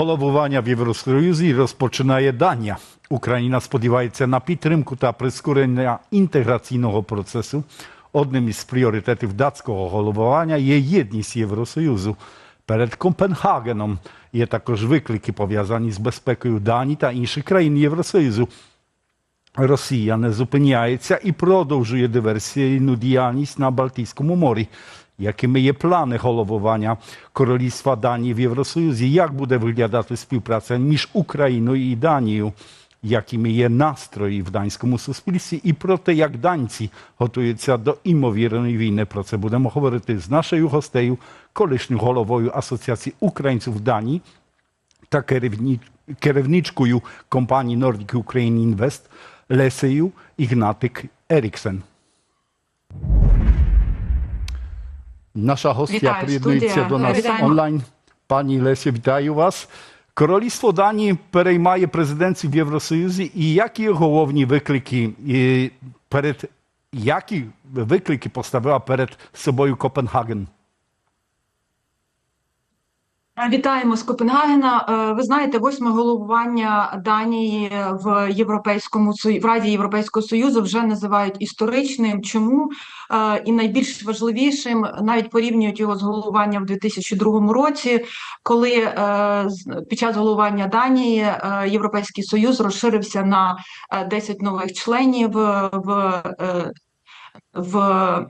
Головування в Євросоюзі розпочинає Данія. Україна сподівається на підтримку та прискорення інтеграційного процесу. Одним із пріоритетів датського головування є єдність Євросоюзу. Перед Копенгагеном є також виклики, пов'язані з безпекою Данії та інших країн Євросоюзу. Росія не зупиняється і продовжує диверсійну діяльність на Балтійському морі. Якими є плани головування Королівства Данії в Євросоюзі? Як буде виглядати співпраця між Україною і Данією? Якими є настрої в данському суспільстві і про те, як данці готуються до імовірної війни? Про це будемо говорити з нашою гостею, колишньою головою Асоціації українців в Данії та керівні- керівничкою компанії Nordic Ukraine Invest Лесею Ігнатик Еріксен. Наша гостя Вітаю, приєднується студія. до нас Вітаємо. онлайн. Пані Лесі, вітаю вас. Королівство Данії переймає президенцію в Євросоюзі. І які головні виклики і перед які виклики поставила перед собою Копенгаген? Вітаємо з Копенгагена. Е, Ви знаєте, восьме головування Данії в Європейському в Раді Європейського Союзу вже називають історичним. Чому Е, і найбільш важливішим навіть порівнюють його з головуванням в 2002 році, коли е, під час головування Данії Європейський Союз розширився на е, 10 нових членів в, в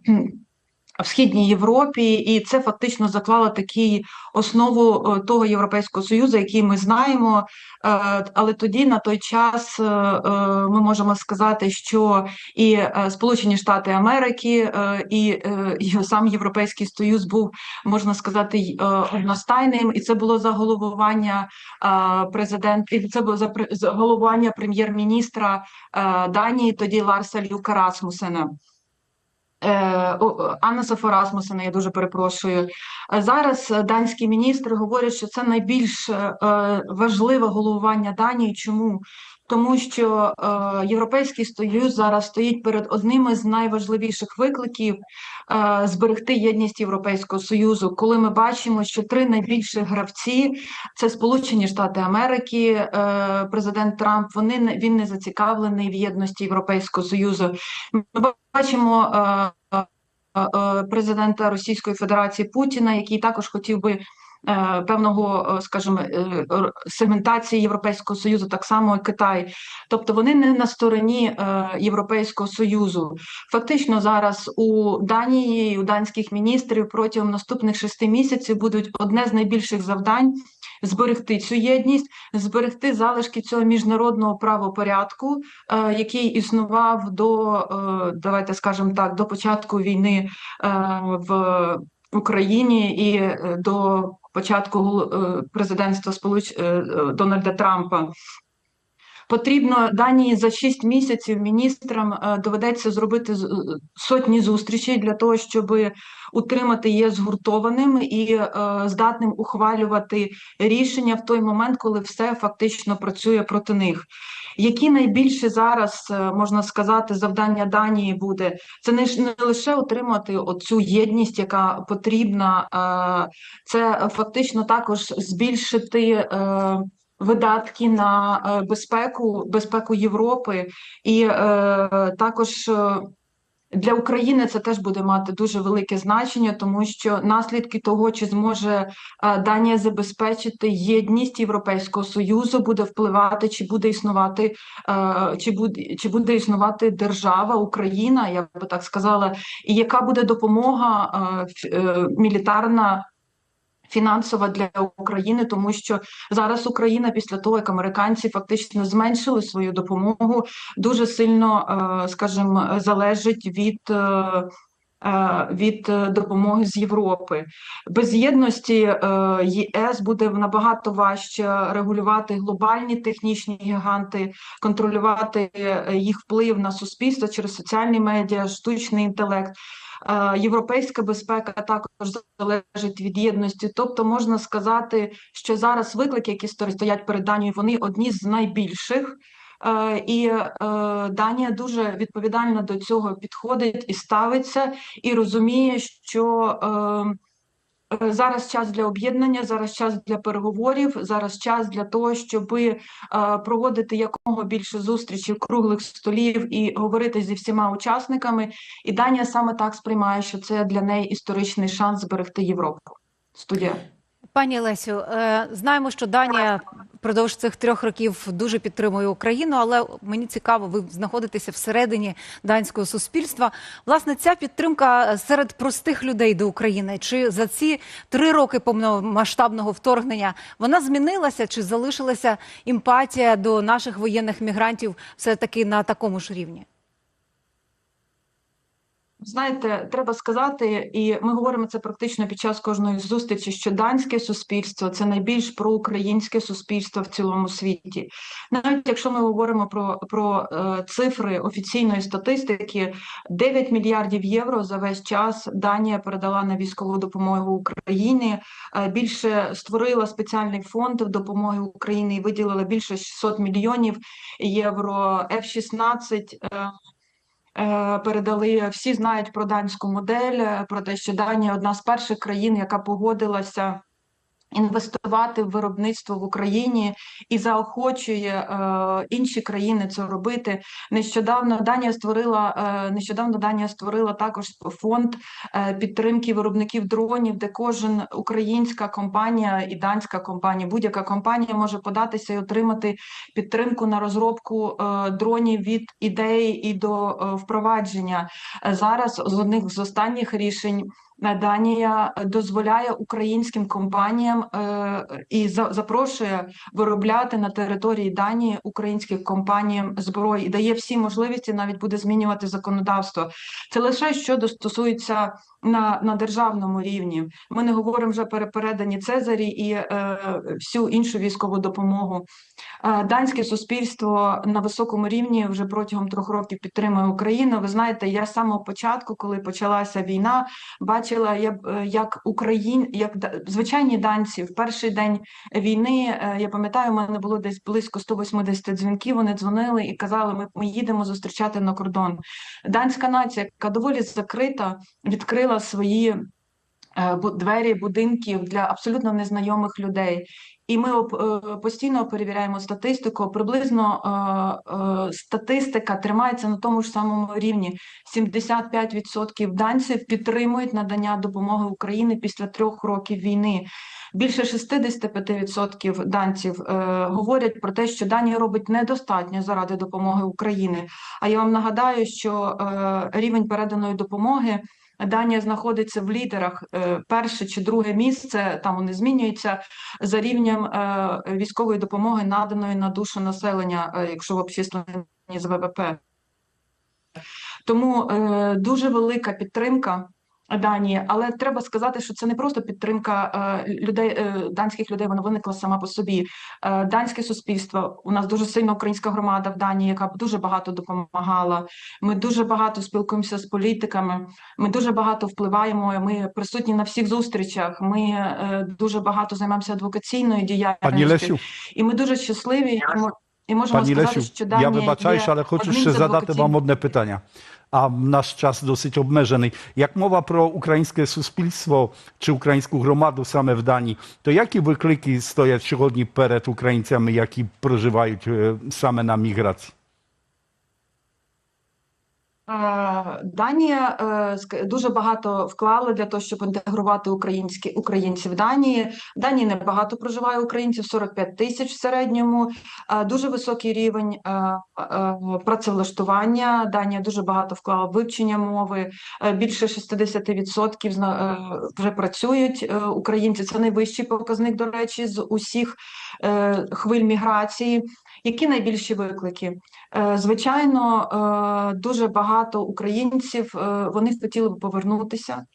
в східній Європі, і це фактично заклало такий основу е, того Європейського Союзу, який ми знаємо. Е, Але тоді на той час е, ми можемо сказати, що і Сполучені Штати Америки, і, сам Європейський Союз був, можна сказати, одностайним, і це було за головування е, президент, і це було за головування прем'єр-міністра Данії, тоді Ларса Люка Расмусена. Е, Анна Софа я дуже перепрошую. Е, Зараз е, данські міністри говорять, що це найбільш важливе головування Данії. Чому? Тому що е, Європейський Союз зараз стоїть перед одним із найважливіших викликів е, зберегти єдність Європейського Союзу, коли ми бачимо, що три найбільших гравці це Сполучені Штати Америки, е, президент Трамп. Вони він не зацікавлений в єдності Європейського Союзу. Ми бачимо е, е, е, президента Російської Федерації Путіна, який також хотів би певного, е, скажімо, е, сегментації Європейського Союзу, так само і Китай. Тобто вони не на стороні е, Європейського Союзу. Фактично зараз у Данії, у данських міністрів протягом наступних шести місяців будуть одне з найбільших завдань. Зберегти цю єдність, зберегти залишки цього міжнародного правопорядку, е, який існував до е, давайте скажемо так, до початку війни е, в Україні і е, до початку е, президентства Сполуч е, е, Дональда Трампа. Потрібно Данії за 6 місяців міністрам е, доведеться зробити сотні зустрічей для того, щоб утримати її згуртованим і е, здатним ухвалювати рішення в той момент, коли все фактично працює проти них. Які найбільше зараз е, можна сказати завдання Данії буде це не, не лише отримати оцю єдність, яка потрібна, це фактично також збільшити. Видатки на е, безпеку, безпеку Європи, і е, також е, для України це теж буде мати дуже велике значення, тому що наслідки того, чи зможе е, Данія забезпечити єдність Європейського союзу, буде впливати, чи буде існувати, чи буде чи буде існувати держава Україна, я би так сказала, і яка буде допомога мілітарна. Фінансова для України, тому що зараз Україна після того, як американці фактично зменшили свою допомогу, дуже сильно, е, скажімо, залежить від. Е, Від е, допомоги з Європи без єдності е, ЄС буде набагато важче регулювати глобальні технічні гіганти, контролювати їх вплив на суспільство через соціальні медіа, штучний інтелект. Європейська безпека також залежить від єдності. Тобто можна сказати, що зараз виклики, які сто- стоять перед Данією, вони одні з найбільших. Е, І е, Данія дуже відповідально до цього підходить і ставиться, і розуміє, що е, Зараз час для об'єднання, зараз час для переговорів, зараз час для того, щоб проводити якомога більше зустрічей, круглих столів і говорити зі всіма учасниками. І Данія саме так сприймає, що це для неї історичний шанс зберегти Європу. Студія. Пані Лесю, е, знаємо, що Данія впродовж цих трьох років дуже підтримує Україну, але мені цікаво, ви знаходитеся всередині данського суспільства. Власне, ця підтримка серед простих людей до України, чи за ці три роки повномасштабного вторгнення вона змінилася, чи залишилася емпатія до наших воєнних мігрантів все таки на такому ж рівні? Знаєте, треба сказати, і ми говоримо це практично під час кожної зустрічі, що данське суспільство це найбільш проукраїнське суспільство в цілому світі. Навіть якщо ми говоримо про, про е, цифри офіційної статистики, 9 мільярдів євро за весь час Данія передала на військову допомогу Україні. Е, більше створила спеціальний фонд допомоги Україні і виділила більше 600 мільйонів євро. F-16 е, Е, передали. Всі знають про данську модель, е, про те, що Данія одна з перших країн, яка погодилася. Інвестувати в виробництво в Україні і заохочує е, інші країни це робити. Нещодавно Данія створила е, нещодавно Данія створила також фонд е, підтримки виробників дронів, де кожен українська компанія і данська компанія, будь-яка компанія може податися і отримати підтримку на розробку е, дронів від ідеї і до е, впровадження. Е, Зараз з одних з останніх рішень. Данія дозволяє українським компаніям е, і за, запрошує виробляти на території Данії українським компаніям зброї і дає всі можливості, навіть буде змінювати законодавство. Це лише що стосується на, на державному рівні. Ми не говоримо вже про передані Цезарі і е, всю іншу військову допомогу. Е, Данське суспільство на високому рівні вже протягом трьох років підтримує Україну. Ви знаєте, я з самого початку, коли почалася війна, бачила я б, е, як Україн, як звичайні данці в перший день війни. е, Я пам'ятаю, у мене було десь близько 180 дзвінків. Вони дзвонили і казали: ми, ми їдемо зустрічати на кордон. Данська нація, яка доволі закрита, відкрила свої. Е, Двері будинків для абсолютно незнайомих людей, і ми е, постійно перевіряємо статистику. Приблизно е, статистика тримається на тому ж самому рівні. 75% данців підтримують надання допомоги Україні після трьох років війни. Більше 65% данців говорять про те, що Данія робить недостатньо заради допомоги України. А я вам нагадаю, що рівень переданої допомоги. Данія знаходиться в лідерах е, перше чи друге місце, там вони змінюються за рівнем е, військової допомоги, наданої на душу населення, е, якщо в обчисленні з ВВП. Тому дуже велика підтримка Данії, але треба сказати, що це не просто підтримка е, людей, е, данських людей, вона виникла сама по собі. Е, данське суспільство, у нас дуже сильна українська громада в Данії, яка дуже багато допомагала. Ми дуже багато спілкуємося з політиками, ми дуже багато впливаємо. Ми присутні на всіх зустрічах. Ми е, дуже багато займаємося адвокаційною діяльністю. І ми дуже щасливі і мо- і можемо Panie сказати, Lesiu, що ja Данія wybacajcie, є ale хочу одним ще з задати адвокатів. вам одне питання. A nasz czas dosyć obmierzony. Jak mowa pro ukraińskie суспільство чи українську громаду саме в Данії, то які виклики стоять сьогодні перед українцями, які проживають е, саме на міграції? Е, Данія е, дуже багато вклала для того, щоб інтегрувати українські українців Данії. Данії небагато проживає українців, 45 тисяч в середньому. Е, Дуже високий рівень працевлаштування. Данія дуже багато вклала в вивчення мови. Більше 60% зна- е, вже працюють українці. Це найвищий показник, до речі, з усіх хвиль міграції. Які найбільші виклики? Е, Звичайно, е, дуже багато українців е, вони хотіли б повернутися.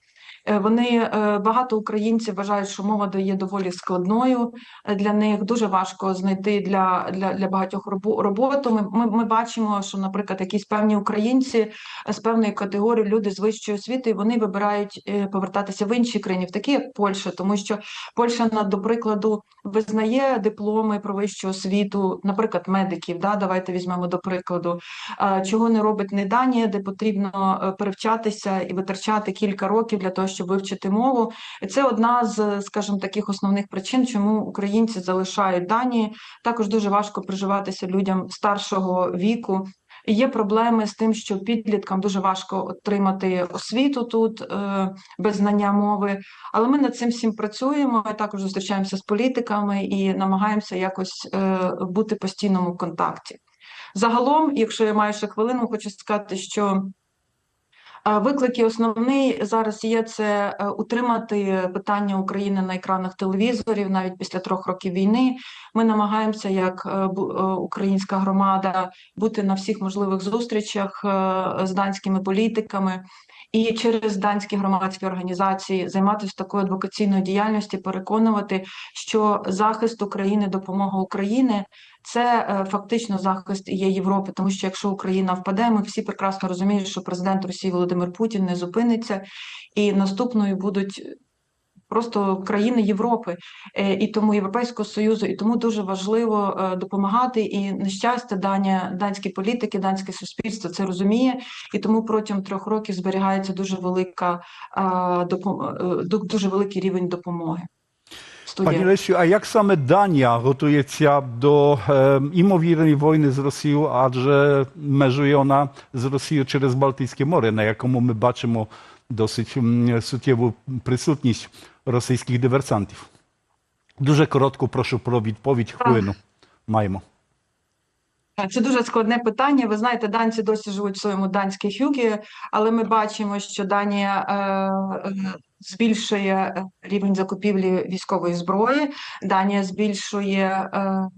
Е, Вони е, багато українців вважають, що мова є доволі складною е, для них. Дуже важко знайти для, для, для багатьох роботу. Ми, ми, ми бачимо, що, наприклад, якісь певні українці з певної категорії люди з вищою освітою вони вибирають повертатися в інші країни, в такі як Польща, тому що Польща, на- до прикладу, визнає дипломи про вищу освіту, наприклад, медиків. Да, давайте візьмемо до прикладу, чого не робить не Данія, де потрібно перевчатися і витрачати кілька років для того, щоб вивчити мову. І це одна з, скажімо, таких основних причин, чому українці залишають Данії. Також дуже важко приживатися людям старшого віку. І Є проблеми з тим, що підліткам дуже важко отримати освіту тут е, без знання мови. Але ми над цим всім працюємо. і Також зустрічаємося з політиками і намагаємося якось е, бути постійному в контакті. Загалом, якщо я маю ще хвилину, хочу сказати, що виклики основний зараз є це е, утримати питання України на екранах телевізорів навіть після трьох років війни. Ми намагаємося, як е, е, українська громада, бути на всіх можливих зустрічах з данськими політиками. І через данські громадські організації займатися такою адвокаційною діяльністю, переконувати, що захист України, допомога України це е, фактично захист є Європи, тому що якщо Україна впаде, ми всі прекрасно розуміють, що президент Росії Володимир Путін не зупиниться, і наступною будуть просто країни Європи, Е, і тому Європейського Союзу, і тому дуже важливо е, допомагати. І нещастя, Данія, данські політики, данське суспільство це розуміє, і тому протягом трьох років зберігається дуже велика дуже великий рівень допомоги. Студія. Lesiu, a jak same Dania gotuje do e, імовірної wojny з Росією, адже межує вона з Росією через Балтійське море, на якому ми бачимо досить суттєву присутність російських диверсантів. Дуже коротко прошу про відповідь хвилину. Маємо. Це дуже складне питання. Ви знаєте, данці досі живуть в своєму данській хюгі, але ми бачимо, що Данія е, е, збільшує е, рівень закупівлі військової зброї. Данія збільшує е,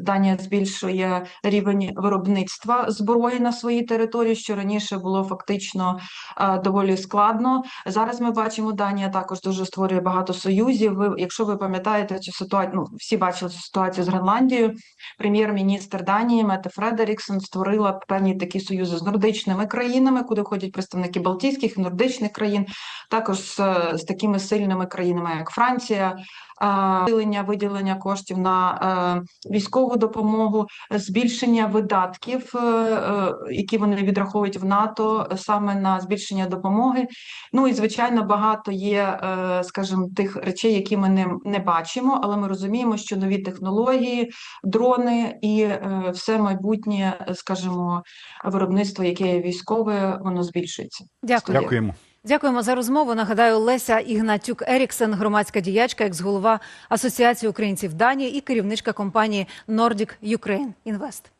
Данія збільшує рівень виробництва зброї на своїй території, що раніше було фактично е, доволі складно. Зараз ми бачимо, Данія також дуже створює багато союзів. Ви, якщо ви пам'ятаєте цю ситуацію, ну всі бачили цю ситуацію з Гренландією. Прем'єр-міністр Данії Мете Фредеріксон створила певні такі союзи з нордичними країнами, куди входять представники Балтійських і нордичних країн, також з, з такими сильними країнами, як Франція. а, Виділення виділення коштів на е, військову допомогу, збільшення видатків, е, е, які вони відраховують в НАТО, е, саме на збільшення допомоги. Ну і звичайно, багато є, е, скажімо, тих речей, які ми не, не бачимо, але ми розуміємо, що нові технології, дрони і е, все майбутнє, е, скажімо, виробництво, яке є військове, воно збільшується. Дякую. Дякуємо. Дякуємо за розмову. Нагадаю, Леся Ігнатюк Еріксен, громадська діячка, екс-голова Асоціації українців Данії і керівничка компанії Nordic Ukraine Invest.